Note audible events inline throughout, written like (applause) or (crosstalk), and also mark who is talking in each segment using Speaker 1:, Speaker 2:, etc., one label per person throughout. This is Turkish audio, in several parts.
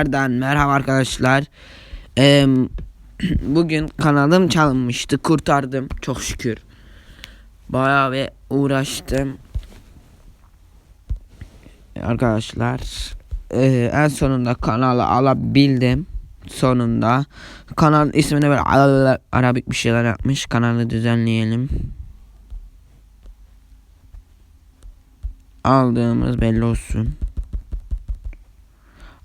Speaker 1: tekrardan merhaba arkadaşlar. Ee, (clears throat) bugün kanalım çalınmıştı. Kurtardım çok şükür. Bayağı ve uğraştım. Arkadaşlar ee, en sonunda kanalı alabildim. Sonunda kanalın ismini böyle Ara- Arabik bir şeyler yapmış. Kanalı düzenleyelim. Aldığımız belli olsun.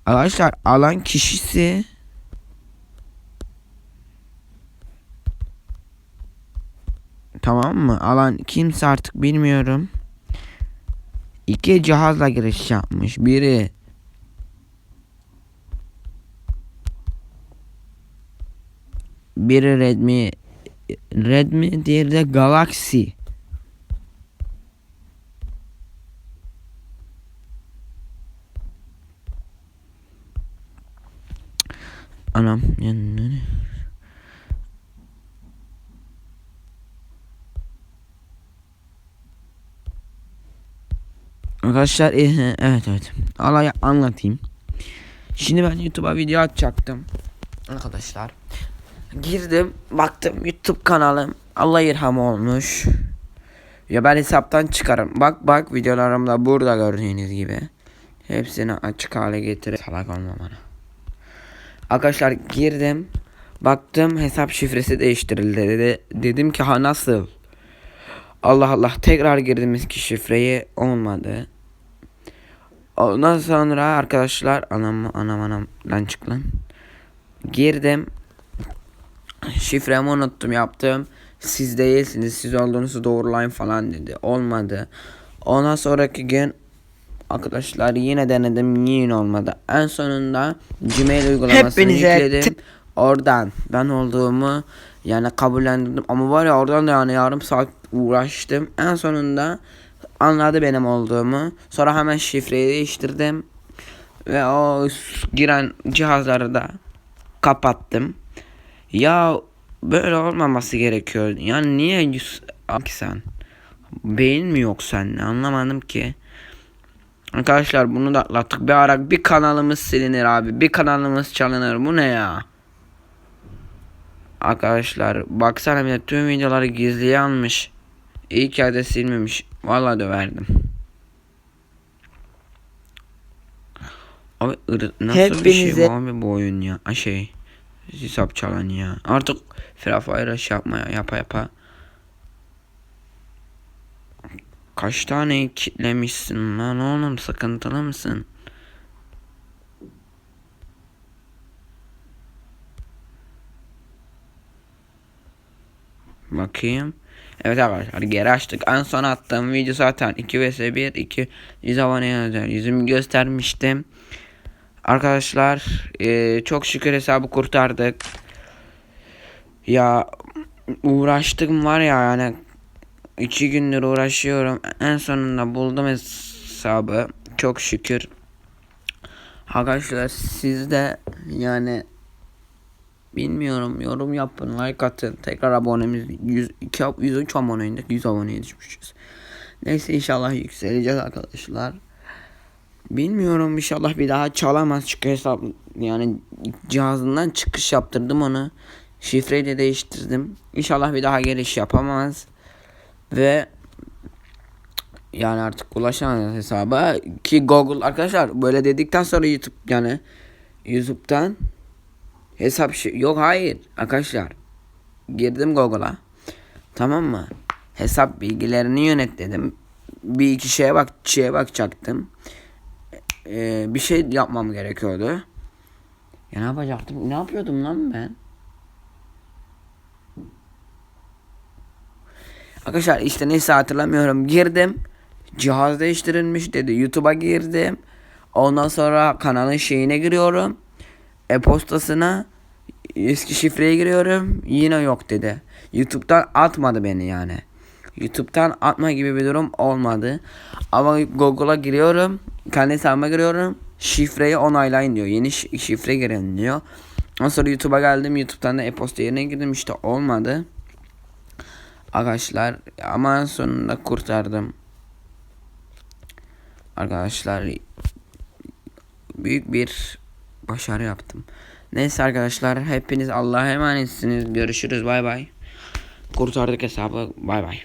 Speaker 1: Arkadaşlar alan kişisi Tamam mı? Alan kimse artık bilmiyorum. İki cihazla giriş yapmış. Biri Biri Redmi Redmi diğeri de Galaxy. Anam yani Arkadaşlar eh, evet evet. Alayı anlatayım. Şimdi ben YouTube'a video atacaktım. Arkadaşlar Girdim baktım YouTube kanalım Allah irhamı olmuş. Ya ben hesaptan çıkarım. Bak bak videolarımda burada gördüğünüz gibi. Hepsini açık hale getirip Salak olma bana Arkadaşlar girdim. Baktım hesap şifresi değiştirildi dedi. Dedim ki ha nasıl? Allah Allah tekrar girdim eski şifreyi olmadı. Ondan sonra arkadaşlar anam anam anam lan çık lan. Girdim. Şifremi unuttum yaptım. Siz değilsiniz siz olduğunuzu doğrulayın falan dedi. Olmadı. Ondan sonraki gün Arkadaşlar yine denedim yine olmadı. En sonunda Gmail uygulamasını
Speaker 2: Hepinize
Speaker 1: yükledim. Oradan ben olduğumu yani kabullendirdim. Ama var ya oradan da yani yarım saat uğraştım. En sonunda anladı benim olduğumu. Sonra hemen şifreyi değiştirdim. Ve o giren cihazları da kapattım. Ya böyle olmaması gerekiyor. Yani niye yüz... Ki sen? Beyin mi yok sende? Anlamadım ki. Arkadaşlar bunu da atlattık. Bir ara bir kanalımız silinir abi. Bir kanalımız çalınır. Bu ne ya? Arkadaşlar baksana bir de tüm videoları gizliye almış. İyi ki de silmemiş. Vallahi döverdim. Abi ırı- nasıl bir şey
Speaker 2: Hepinize-
Speaker 1: bu abi bu oyun ya? A şey hesap çalan ya. Artık Free Fire şey yapmaya yapa yapa. Kaç tane kitlemişsin lan oğlum sıkıntılı mısın? Bakayım. Evet arkadaşlar geri açtık. En son attığım video zaten 2 vs 1 2 100 aboneye özel yüzümü göstermiştim. Arkadaşlar eee, çok şükür hesabı kurtardık. Ya uğraştım var ya yani iki gündür uğraşıyorum. En sonunda buldum hesabı. Çok şükür. Arkadaşlar siz de yani bilmiyorum yorum yapın like atın. Tekrar abonemiz 100, 2, 103 aboneydik 100 aboneye düşmüşüz. Neyse inşallah yükseleceğiz arkadaşlar. Bilmiyorum inşallah bir daha çalamaz çünkü hesap yani cihazından çıkış yaptırdım onu. Şifreyi de değiştirdim. İnşallah bir daha giriş yapamaz. Ve yani artık ulaşamaz hesaba ki Google arkadaşlar böyle dedikten sonra YouTube yani YouTube'dan hesap şey yok hayır arkadaşlar. Girdim Google'a. Tamam mı? Hesap bilgilerini yönet dedim bir iki şeye bak şeye bakacaktım. Ee, bir şey yapmam gerekiyordu. Ya ne yapacaktım? Ne yapıyordum lan ben Arkadaşlar işte neyse hatırlamıyorum. Girdim. Cihaz değiştirilmiş dedi. YouTube'a girdim. Ondan sonra kanalın şeyine giriyorum. E-postasına eski şifreye giriyorum. Yine yok dedi. YouTube'dan atmadı beni yani. YouTube'dan atma gibi bir durum olmadı. Ama Google'a giriyorum. Kendi hesabıma giriyorum. Şifreyi onaylayın diyor. Yeni şi- şifre girin diyor. Ondan sonra YouTube'a geldim. YouTube'dan da e-posta yerine girdim. İşte olmadı. Arkadaşlar ama sonunda kurtardım. Arkadaşlar büyük bir başarı yaptım. Neyse arkadaşlar hepiniz Allah'a emanetsiniz. Görüşürüz bay bay. Kurtardık hesabı bay bay.